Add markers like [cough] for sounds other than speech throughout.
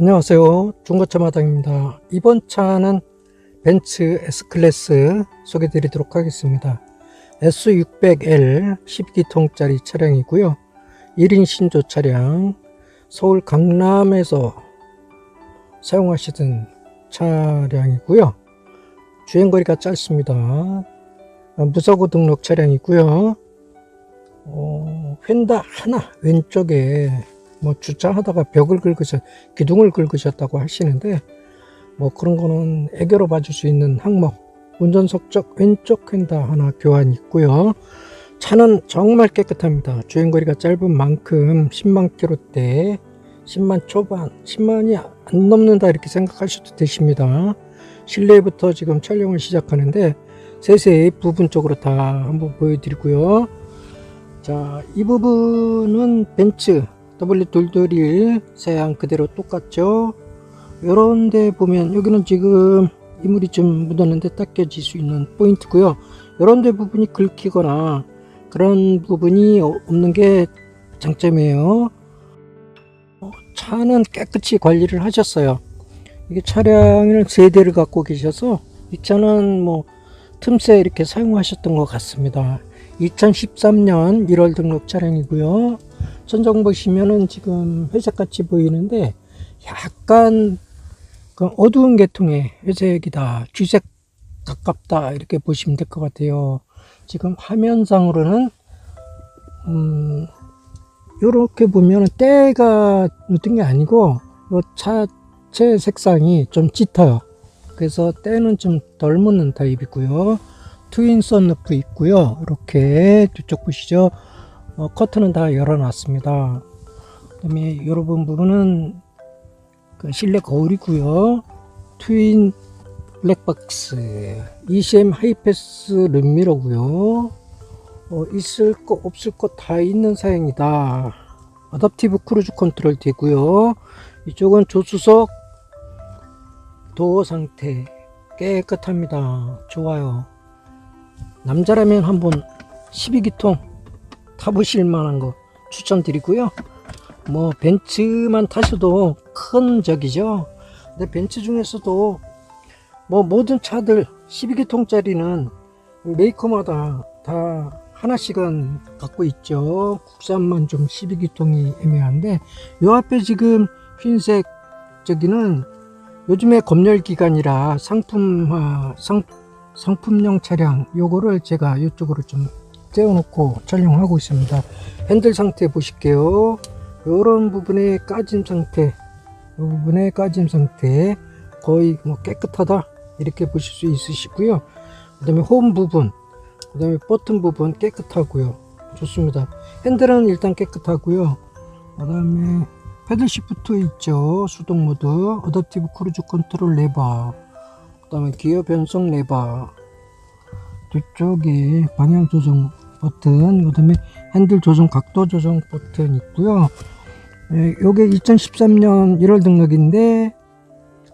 안녕하세요. 중고차 마당입니다. 이번 차는 벤츠 S클래스 소개해 드리도록 하겠습니다. S600L 12기통짜리 차량이고요. 1인 신조 차량, 서울 강남에서 사용하시던 차량이고요. 주행거리가 짧습니다. 아, 무사고 등록 차량이고요. 어, 휀다 하나 왼쪽에 뭐 주차하다가 벽을 긁으셨, 기둥을 긁으셨다고 하시는데 뭐 그런 거는 애교로 봐줄 수 있는 항목 운전석 쪽 왼쪽 휀다 하나 교환 있고요. 차는 정말 깨끗합니다. 주행거리가 짧은 만큼 10만 킬로대 10만 초반 10만이 안 넘는다 이렇게 생각하셔도 되십니다. 실내부터 지금 촬영을 시작하는데 세세히 부분 쪽으로 다 한번 보여드리고요. 자, 이 부분은 벤츠 W221 세양 그대로 똑같죠. 요런 데 보면 여기는 지금 이물이 좀 묻었는데 닦여질 수 있는 포인트고요. 요런 데 부분이 긁히거나 그런 부분이 없는 게 장점이에요. 어, 차는 깨끗이 관리를 하셨어요. 이게 차량을 세 대를 갖고 계셔서 이 차는 뭐 틈새 이렇게 사용하셨던 것 같습니다. 2013년 1월 등록 차량이고요. 천정 보시면은 지금 회색 같이 보이는데 약간 그 어두운 계통의 회색이다. 쥐색 가깝다. 이렇게 보시면 될 것 같아요. 지금 화면상으로는 음 요렇게 보면 때가 묻은 게 아니고 요 차체 색상이 좀 짙어요. 그래서 때는 좀 덜 묻는 타입이고요. 트윈 썬루프 있고요. 이렇게 뒤쪽 보시죠. 어, 커튼은 다 열어놨습니다. 그 다음에 이 부분은 그 실내 거울이고요. 트윈 블랙박스, ECM 하이패스 룸미러고요. 어, 있을 거 없을 거 다 있는 사양이다. 어댑티브 크루즈 컨트롤 되고요. 이쪽은 조수석 도어 상태 깨끗합니다. 좋아요. 남자라면 한번 12기통 타보실 만한 거 추천드리고요. 뭐 벤츠만 타셔도 큰 적이죠. 근데 벤츠 중에서도 뭐 모든 차들 12기통짜리는 메이커마다 다 하나씩은 갖고 있죠. 국산만 좀 12기통이 애매한데 요 앞에 지금 흰색 저기는 요즘에 검열 기간이라 상품화 상, 상품용 차량 요거를 제가 이쪽으로 좀 떼어놓고 촬영하고 있습니다. 핸들 상태 보실게요. 요런 부분에 까짐 상태, 이 부분에 까짐 상태 거의 뭐 깨끗하다 이렇게 보실 수 있으시고요. 그 다음에 홈 부분, 그 다음에 버튼 부분 깨끗하고요. 좋습니다. 핸들은 일단 깨끗하고요. 그 다음에 패들 시프트 있죠. 수동 모드, 어댑티브 크루즈 컨트롤 레버, 그 다음에 기어 변속 레버, 뒤쪽에 방향 조정 버튼, 그 다음에 핸들 조정 각도 조정 버튼 있고요. 예, 요게 2013년 1월 등록인데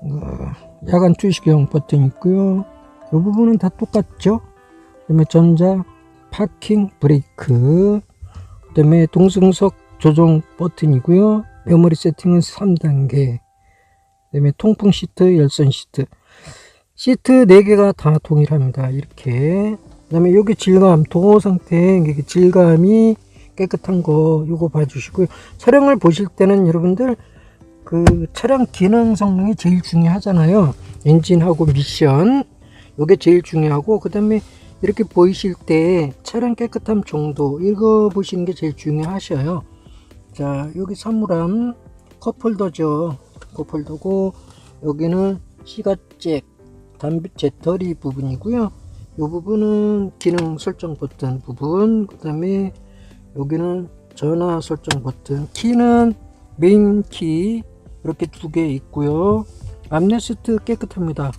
어, 야간 투시경 버튼 있고요. 이 부분은 다 똑같죠. 그 다음에 전자 파킹 브레이크, 그 다음에 동승석 조정 버튼이고요. 메모리 세팅은 3단계. 그 다음에 통풍 시트, 열선 시트. 시트 4개가 다 동일합니다. 이렇게. 그 다음에 여기 질감, 도어 상태, 이게 질감이 깨끗한 거 요거 봐주시고요. 차량을 보실 때는 여러분들 그 차량 기능 성능이 제일 중요하잖아요. 엔진하고 미션 요게 제일 중요하고 그 다음에 이렇게 보이실 때 차량 깨끗함 정도 읽어 보시는 게 제일 중요하셔요. 자 여기 사물함 컵홀더죠. 컵홀더고 여기는 시가잭 담 배 재터리 부분이고요. 이 부분은 기능 설정 버튼 부분 그 다음에 여기는 전화 설정 버튼 키는 메인 키 이렇게 두 개 있고요. 암레스트 깨끗합니다.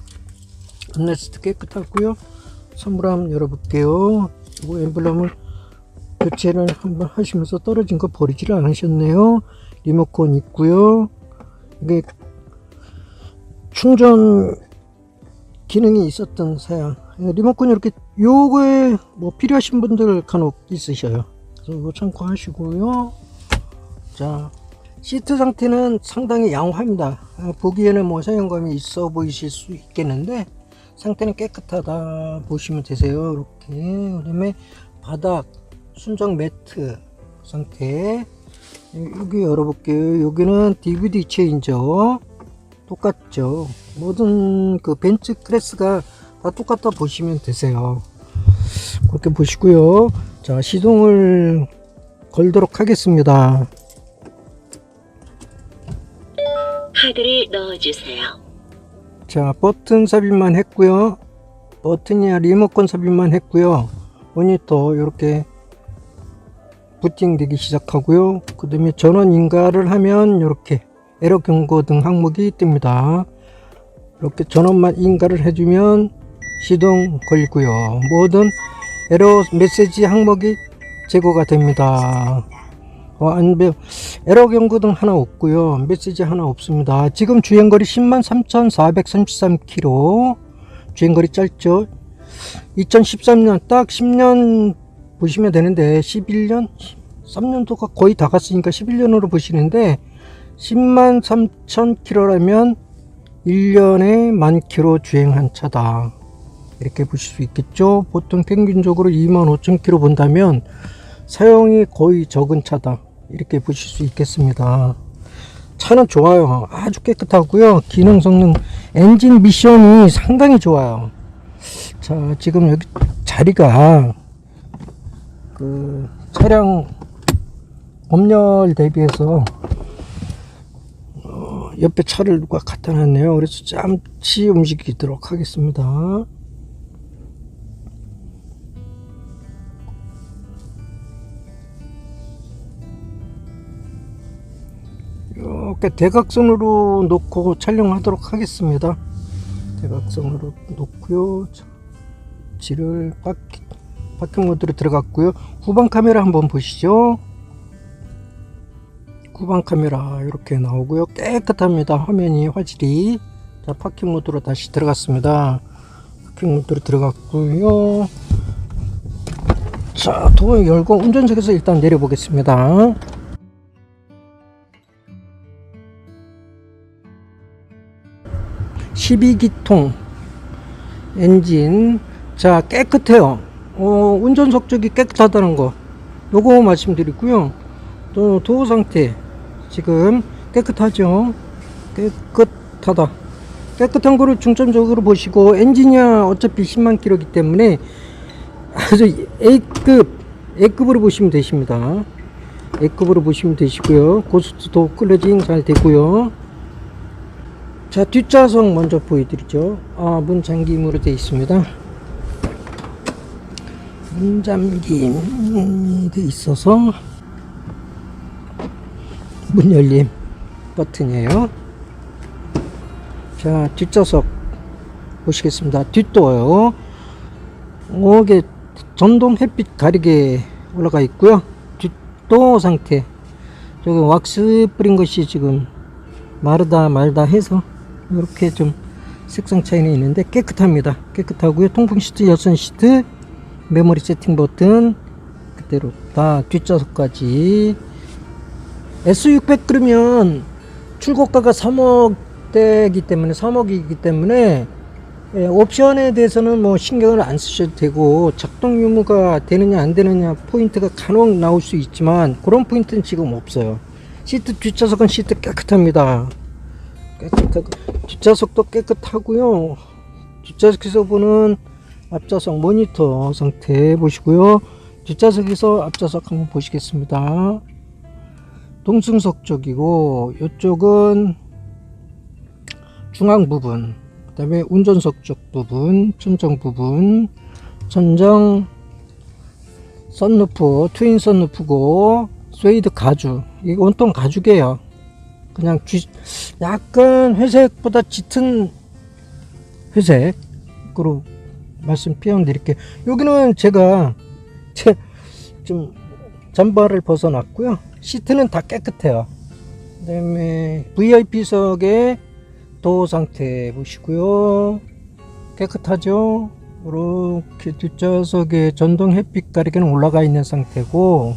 암레스트 깨끗하고요. 선물 한번 열어볼게요. 이거 엠블럼을 교체를 한번 하시면서 떨어진 거 버리지를 않으셨네요. 리모컨 있고요. 이게 충전 기능이 있었던 사양. 리모컨 이렇게 요거에 뭐 필요하신 분들 간혹 있으셔요. 그래서 이거 참고하시고요. 자 시트 상태는 상당히 양호합니다. 아, 보기에는 뭐 사용감이 있어 보이실 수 있겠는데 상태는 깨끗하다 보시면 되세요. 이렇게. 그 다음에 바닥 순정 매트 상태. 여기 열어볼게요. 여기는 DVD 체인저. 똑같죠. 모든 그 벤츠 클래스가 다 똑같다 보시면 되세요. 그렇게 보시고요. 자 시동을 걸도록 하겠습니다. 카드를 넣어주세요. 자 버튼 삽입만 했고요. 버튼이나 리모컨 삽입만 했고요. 모니터 이렇게 부팅되기 시작하고요. 그 다음에 전원 인가를 하면 이렇게 에러 경고 등 항목이 뜹니다. 이렇게 전원만 인가를 해주면 시동 걸리고요. 모든 에러 메시지 항목이 제거가 됩니다. 어, 안배 에러 경고 등 하나 없고요. 메시지 하나 없습니다. 지금 주행거리 10만 3,433km. 주행거리 짧죠? 2013년 딱 10년 보시면 되는데 11년 3년도가 거의 다 갔으니까 11년으로 보시는데 10만 3천 킬로라면 1년에 만 킬로 주행한 차다. 이렇게 보실 수 있겠죠? 보통 평균적으로 2만 5천 킬로 본다면 사용이 거의 적은 차다. 이렇게 보실 수 있겠습니다. 차는 좋아요. 아주 깨끗하고요. 기능 성능 엔진 미션이 상당히 좋아요. 자 지금 여기 자리가 그 차량 법렬 대비해서 옆에 차를 누가 갖다 놨네요. 그래서 잠시 움직이도록 하겠습니다. 이렇게 대각선으로 놓고 촬영하도록 하겠습니다. 대각선으로 놓고요. 지를 바퀴, 바퀴 모드로 들어갔고요. 후방 카메라 한번 보시죠. 후방 카메라 이렇게 나오고요. 깨끗합니다. 화면이 화질이. 자 파킹 모드로 다시 들어갔습니다. 파킹 모드로 들어갔고요. 자 도어 열고 운전석에서 일단 내려 보겠습니다. 12기통 엔진. 자 깨끗해요. 어, 운전석 쪽이 깨끗하다는 거. 요거 말씀드리고요. 또 도어 상태. 지금 깨끗하죠? 깨끗하다. 깨끗한 거를 중점적으로 보시고 엔지니어 어차피 10만 키로기 때문에 아주 A급 A급으로 보시면 되십니다. A급으로 보시면 되시고요. 고스트도 끌러진 잘 되고요. 자 뒷좌석 먼저 보여드리죠. 아, 문 잠김으로 되어 있습니다. 문 잠김이 되어 있어서 문 열림 버튼이에요. 자 뒷좌석 보시겠습니다. 뒷도어요. 이게 전동 햇빛 가리개 올라가 있고요. 뒷도어 상태. 저기 왁스 뿌린 것이 지금 마르다 말다 해서 이렇게 좀 색상 차이는 있는데 깨끗합니다. 깨끗하고요. 통풍 시트 열선 시트 메모리 세팅 버튼 그대로 다 뒷좌석까지 S600 그러면 출고가가 3억대이기 때문에 3억이기 때문에 예, 옵션에 대해서는 뭐 신경을 안 쓰셔도 되고 작동 유무가 되느냐 안 되느냐 포인트가 간혹 나올 수 있지만 그런 포인트는 지금 없어요. 시트 뒷좌석은 시트 깨끗합니다. 깨끗하고 뒷좌석도 깨끗하고요. 뒷좌석에서 보는 앞좌석 모니터 상태 보시고요. 뒷좌석에서 앞좌석 한번 보시겠습니다. 동승석 쪽이고 이쪽은 중앙 부분 그 다음에 운전석 쪽 부분 천정 부분 천정 선루프 트윈 선루프고 스웨이드 가죽. 이게 온통 가죽이에요. 그냥 쥐, 약간 회색보다 짙은 회색으로 말씀 표현드릴게요. 여기는 제가 제 좀 잠바를 벗어놨고요. 시트는 다 깨끗해요. 그 다음에 VIP석의 도어 상태 보시고요. 깨끗하죠? 이렇게 뒷좌석에 전동 햇빛 가리개는 올라가 있는 상태고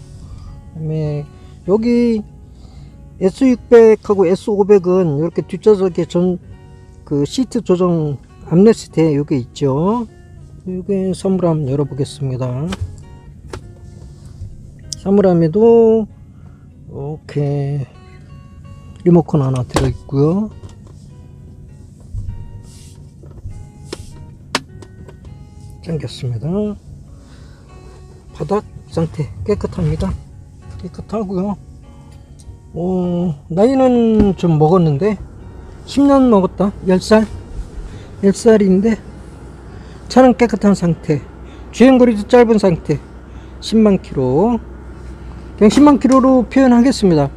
그다음에 여기 S600하고 S500은 이렇게 뒷좌석에 전 그 시트 조정 암레시트에 여기 있죠. 여기 선물 함 열어보겠습니다. 사물함에도 이렇게 리모컨 하나 들어있고요. 당겼습니다. 바닥 상태 깨끗합니다. 깨끗하고요. 어, 나이는 좀 먹었는데 10년 먹었다. 10살. 10살인데 차는 깨끗한 상태. 주행거리도 짧은 상태. 10만 킬로. 그냥 10만 킬로로 표현하겠습니다.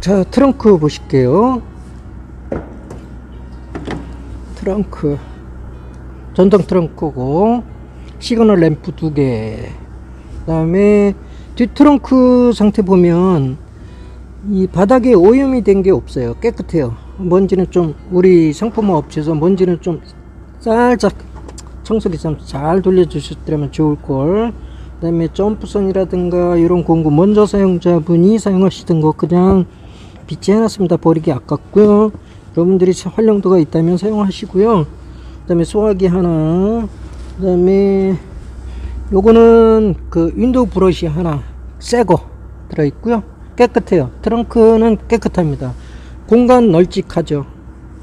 자, 트렁크 보실게요. 트렁크. 전동 트렁크고 시그널 램프 두 개. 그 다음에 뒷 트렁크 상태 보면 이 바닥에 오염이 된 게 없어요. 깨끗해요. 먼지는 좀 우리 상품화 업체에서 먼지는 좀 살짝 청소기 좀 잘 돌려주셨더라면 좋을 걸. 그 다음에 점프선이라든가 이런 공구 먼저 사용자분이 사용하시던 거 그냥 비치해놨습니다. 버리기 아깝고요. 여러분들이 활용도가 있다면 사용하시고요. 그 다음에 소화기 하나. 그 다음에 요거는 그 윈도우 브러쉬 하나 새거 들어있고요. 깨끗해요. 트렁크는 깨끗합니다. 공간 널찍하죠.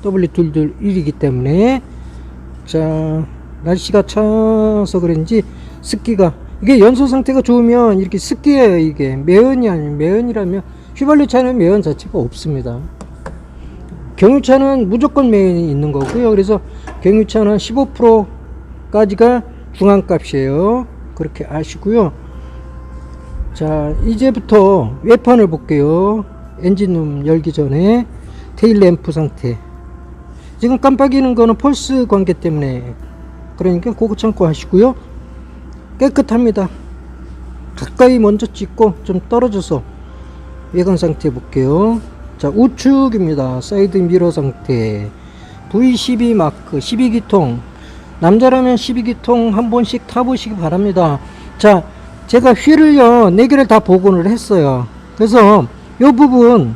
W221이기 때문에 자 날씨가 차서 그런지 습기가 이게 연소 상태가 좋으면 이렇게 습기예요 이게 매연이 아니면 매연이라면 휘발유 차는 매연 자체가 없습니다. 경유차는 무조건 매연이 있는 거고요. 그래서 경유차는 15%까지가 중앙값이에요. 그렇게 아시고요. 자, 이제부터 외판을 볼게요. 엔진룸 열기 전에 테일 램프 상태. 지금 깜빡이는 거는 펄스 관계 때문에 그러니까 그거 참고 하시고요. 깨끗합니다. 가까이 먼저 찍고 좀 떨어져서 외관 상태 볼게요. 자, 우측입니다. 사이드 미러 상태. V12 마크 12기통. 남자라면 12기통 한 번씩 타보시기 바랍니다. 자, 제가 휠을요, 4개를 다 복원을 했어요. 그래서 요 부분,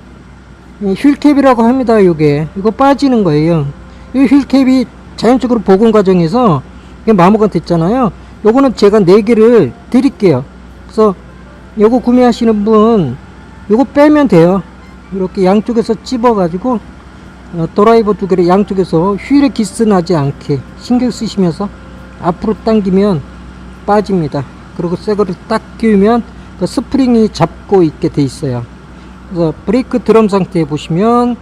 이 휠캡이라고 합니다, 요게. 이거 빠지는 거예요. 이 휠캡이 자연적으로 복원 과정에서 마모가 됐잖아요. 요거는 제가 4개를 드릴게요. 그래서 요거 구매하시는 분, 요거 빼면 돼요. 이렇게 양쪽에서 찝어 가지고 어, 드라이버 두 개를 양쪽에서 휠에 기스 나지 않게 신경 쓰시면서 앞으로 당기면 빠집니다. 그리고 새 거를 딱 끼우면 그 스프링이 잡고 있게 돼 있어요. 그래서 브레이크 드럼 상태 보시면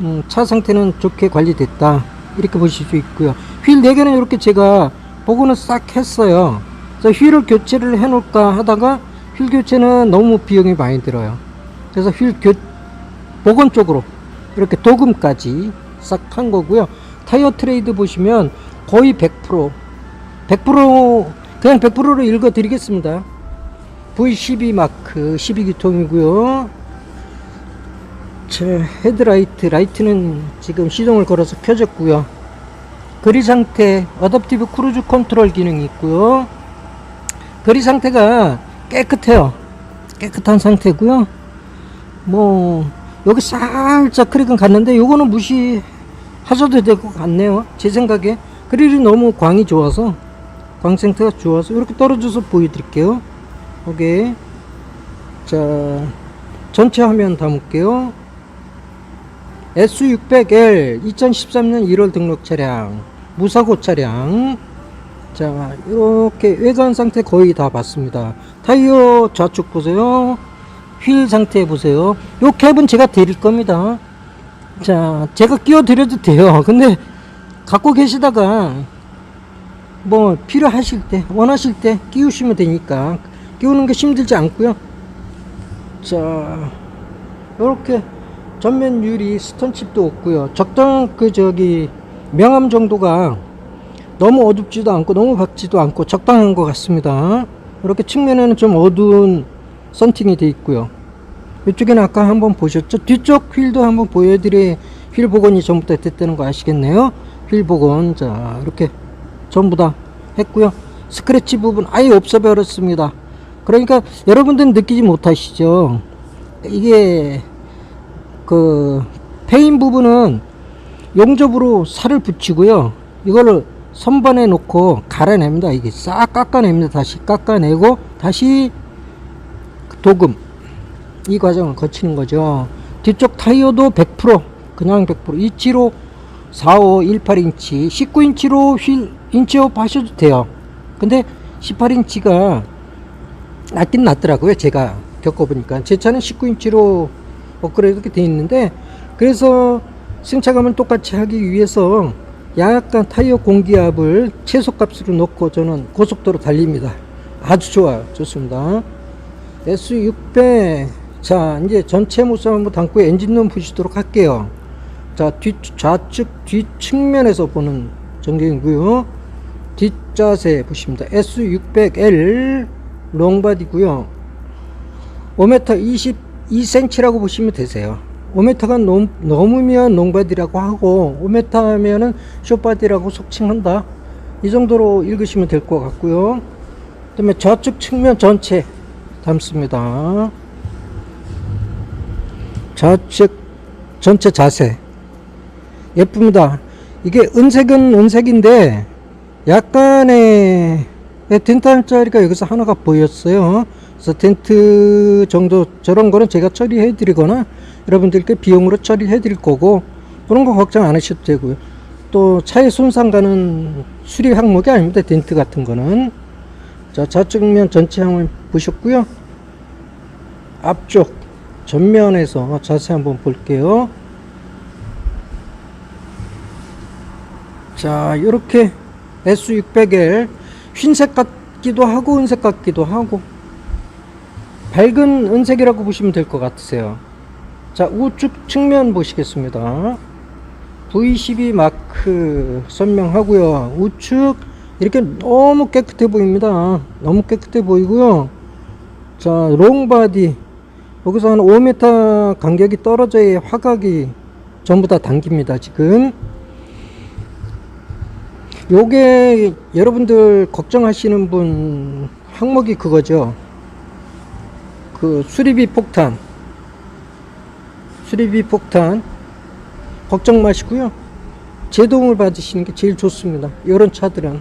음, 차 상태는 좋게 관리됐다 이렇게 보실 수 있고요. 휠 4개는 이렇게 제가 복원을 싹 했어요. 그래서 휠을 교체를 해놓을까 하다가 휠 교체는 너무 비용이 많이 들어요. 그래서 휠 교, 복원 쪽으로 이렇게 도금까지 싹 한 거고요. 타이어 트레이드 보시면 거의 100% 100% 그냥 100%로 읽어 드리겠습니다. V12 마크 12기통이고요. 제 헤드라이트 라이트는 지금 시동을 걸어서 켜졌고요. 그리 상태 어댑티브 크루즈 컨트롤 기능이 있고요. 그리 상태가 깨끗해요. 깨끗한 상태고요. 뭐 여기 살짝 크랙은 갔는데 요거는 무시하셔도 될 것 같네요. 제 생각에 그릴이 너무 광이 좋아서 광 상태가 좋아서 이렇게 떨어져서 보여드릴게요. 오케이. 자 전체 화면 담을게요. S600L 2013년 1월 등록 차량 무사고 차량. 자 이렇게 외관 상태 거의 다 봤습니다. 타이어 좌측 보세요. 휠 상태 보세요. 요 캡은 제가 드릴 겁니다. 자 제가 끼워 드려도 돼요. [laughs] 근데 갖고 계시다가 뭐 필요하실 때 원하실 때 끼우시면 되니까 끼우는 게 힘들지 않고요. 자 이렇게 전면 유리 스톤칩도 없고요. 적당한 그 저기 명암 정도가 너무 어둡지도 않고 너무 밝지도 않고 적당한 것 같습니다. 이렇게 측면에는 좀 어두운 썬팅이 되어 있고요. 이쪽에는 아까 한번 보셨죠? 뒤쪽 휠도 한번 보여드려 휠 복원이 전부터 됐다는 거 아시겠네요? 휠 복원. 자 이렇게 전부 다 했고요. 스크래치 부분 아예 없어 버렸습니다. 그러니까 여러분들은 느끼지 못하시죠? 이게 그 페인 부분은 용접으로 살을 붙이고요. 이거를 선반에 놓고 갈아냅니다. 이게 싹 깎아냅니다. 다시 깎아내고 다시 도금 이 과정을 거치는 거죠. 뒤쪽 타이어도 100% 그냥 100% 이치로 45, 18인치, 19인치로 휠 인치업 하셔도 돼요. 근데 18인치가 낫긴 낫더라고요. 제가 겪어보니까. 제 차는 19인치로 업그레이드가 되어 있는데, 그래서 승차감을 똑같이 하기 위해서 약간 타이어 공기압을 최소값으로 놓고 저는 고속도로 달립니다. 아주 좋아요. 좋습니다. S600. 자, 이제 전체 모습 한번 담고 엔진룸 보시도록 할게요. 자, 뒤, 좌측 뒷측면에서 보는 전경이고요. 뒷자세 보십니다. S600L 롱바디고요. 5m 22cm라고 보시면 되세요. 5m가 넘, 넘으면 롱바디라고 하고 5m 하면은 숏바디라고 속칭한다. 이 정도로 읽으시면 될 것 같고요. 그다음에 좌측 측면 전체 담습니다. 좌측 전체 자세 예쁩니다. 이게 은색은 은색인데 약간의 자리가 여기서 하나가 보였어요. 그래서 텐트 정도 저런 거는 제가 처리해 드리거나 여러분들께 비용으로 처리해 드릴 거고 그런 거 걱정 안 하셔도 되고요. 또 차에 손상 가는 수리 항목이 아닙니다. 텐트 같은 거는 자 좌측면 전체 한번 보셨고요. 앞쪽 전면에서 자세히 한번 볼게요. 자, 이렇게 S600L 흰색 같기도 하고 은색 같기도 하고 밝은 은색이라고 보시면 될 것 같으세요. 자, 우측 측면 보시겠습니다. V12 마크 선명하고요. 우측 이렇게 너무 깨끗해 보입니다. 너무 깨끗해 보이고요. 자, 롱바디 여기서 한 5m 간격이 떨어져야 화각이 전부 다 당깁니다. 지금 요게 여러분들 걱정하시는 분 항목이 그거죠. 그 수리비 폭탄. 수리비 폭탄. 걱정 마시고요. 제동을 받으시는 게 제일 좋습니다. 이런 차들은.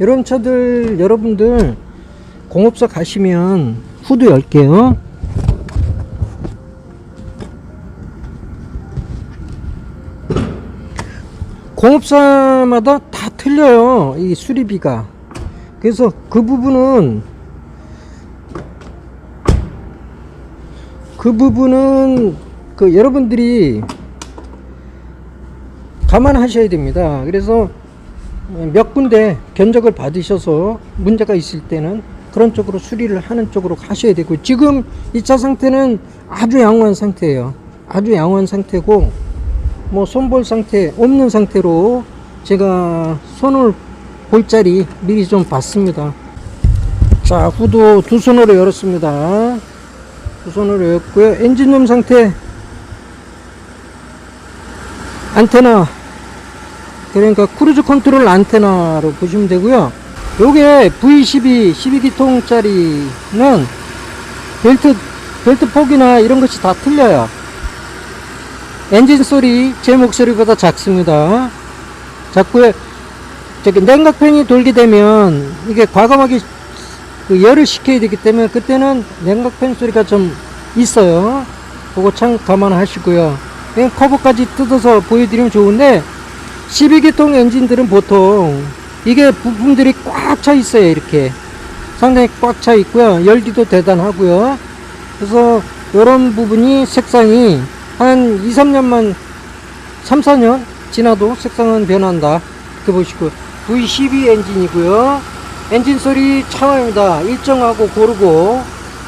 이런 차들 여러분들 공업사 가시면 후드 열게요. 공업사마다 다 틀려요. 이 수리비가. 그래서 그 부분은 그 부분은 그 여러분들이 감안하셔야 됩니다. 그래서 몇 군데 견적을 받으셔서 문제가 있을 때는 그런 쪽으로 수리를 하는 쪽으로 가셔야 되고 지금 이 차 상태는 아주 양호한 상태예요. 아주 양호한 상태고 뭐 손볼 상태 없는 상태로 제가 손을 볼 자리 미리 좀 봤습니다. 자 후드 두 손으로 열었습니다. 두 손으로 열었고요. 엔진룸 상태 안테나 그러니까 크루즈 컨트롤 안테나로 보시면 되고요. 요게 V12 12기통짜리는 벨트 벨트 폭이나 이런 것이 다 틀려요. 엔진 소리 제 목소리보다 작습니다. 작고요. 저기 냉각팬이 돌게 되면 이게 과감하게 그 열을 식혀야 되기 때문에 그때는 냉각팬 소리가 좀 있어요. 그거 참 감안하시고요. 그냥 커버까지 뜯어서 보여드리면 좋은데 12기통 엔진들은 보통 이게 부품들이 꽉 차 있어요. 이렇게 상당히 꽉 차 있고요. 열기도 대단하고요. 그래서 이런 부분이 색상이 한 2, 3년만 3, 4년 지나도 색상은 변한다. 이렇게 보시고 V12 엔진이고요. 엔진 소리 참아입니다. 일정하고 고르고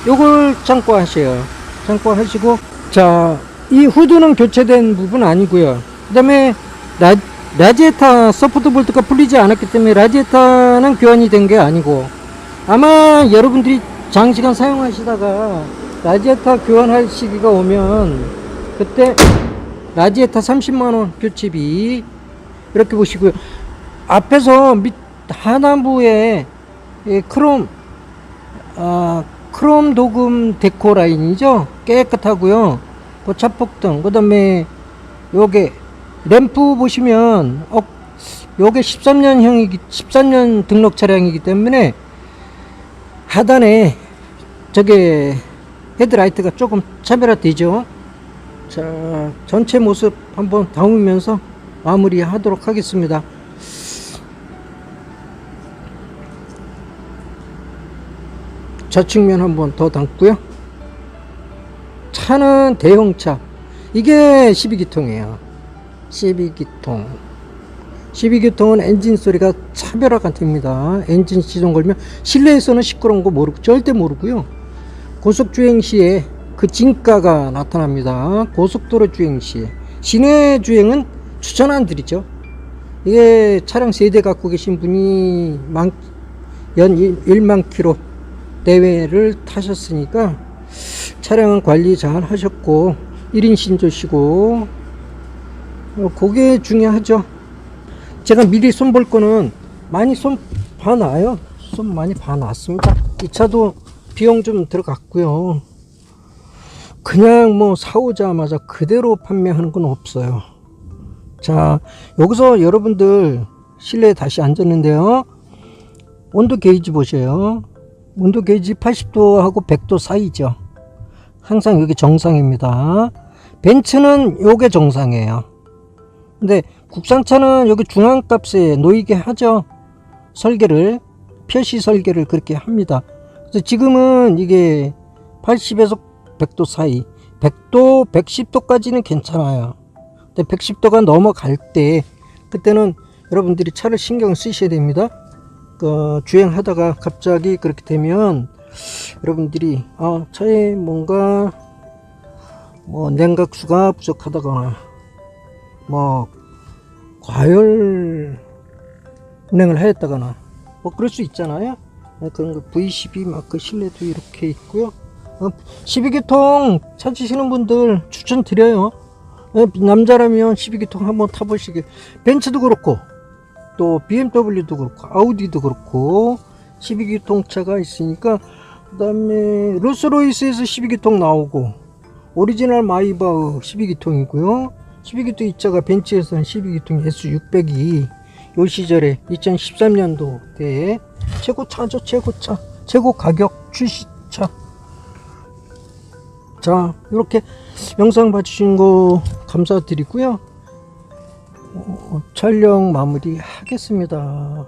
요걸 참고하셔요. 참고하시고 자, 이 후드는 교체된 부분 아니고요. 그 다음에 라, 라지에타 서포트 볼트가 풀리지 않았기 때문에 라지에타는 교환이 된 게 아니고 아마 여러분들이 장시간 사용하시다가 라지에타 교환할 시기가 오면 그때 라지에타 30만원 교체비 이렇게 보시고요 앞에서 밑 하단부에 이 크롬 아, 크롬 도금 데코 라인이죠 깨끗하고요 그 차폭등, 그 다음에 요게 램프 보시면 어, 요게 13년형이기 13년 등록 차량이기 때문에 하단에 저게 헤드라이트가 조금 차별화되죠. 자, 전체 모습 한번 담으면서 마무리 하도록 하겠습니다. 좌측면 한번 더 담고요. 차는 대형차. 이게 12기통이에요. 12기통. 12기통은 엔진 소리가 차별화가 됩니다. 엔진 시동 걸면 실내에서는 시끄러운 거 모르고 절대 모르고요. 고속 주행 시에 그 진가가 나타납니다. 고속도로 주행 시에 시내 주행은 추천 안 드리죠. 이게 차량 세대 갖고 계신 분이 만, 연 1만 킬로 대회를 타셨으니까 차량은 관리 잘 하셨고 1인 신조시고 어, 그게 중요하죠. 제가 미리 손볼 거는 많이 손 봐놔요. 손 많이 봐놨습니다. 이 차도 비용 좀 들어갔고요. 그냥 뭐 사오자마자 그대로 판매하는 건 없어요. 자, 여기서 여러분들 실내에 다시 앉았는데요. 온도 게이지 보세요. 온도 게이지 80도하고 100도 사이죠. 항상 여기 정상입니다. 벤츠는 요게 정상이에요. 근데 국산차는 여기 중앙값에 놓이게 하죠. 설계를 표시 설계를 그렇게 합니다. 그래서 지금은 이게 80에서 100도 사이, 100도, 110도까지는 괜찮아요. 근데 110도가 넘어갈 때 그때는 여러분들이 차를 신경 쓰셔야 됩니다. 그 주행하다가 갑자기 그렇게 되면 여러분들이 아 차에 뭔가 뭐 냉각수가 부족하다거나 뭐 과열 운행을 하였다거나 뭐 그럴 수 있잖아요. 네, 그런 거 V12 마크 실내도 이렇게 있고요. 어, 12기통 찾으시는 분들 추천드려요. 네, 남자라면 12기통 한번 타보시길. 벤츠도 그렇고 또 BMW도 그렇고 아우디도 그렇고 12기통 차가 있으니까 그 다음에 롤스로이스에서 12기통 나오고 오리지널 마이바흐 12기통이고요. 12기통 이 차가 벤츠에서는 12기통 S600이 요 시절에 2013년도 때 최고 차죠 최고 차 최고 가격 출시차 자 이렇게 영상 봐주신 거 감사드리고요 어, 촬영 마무리 하겠습니다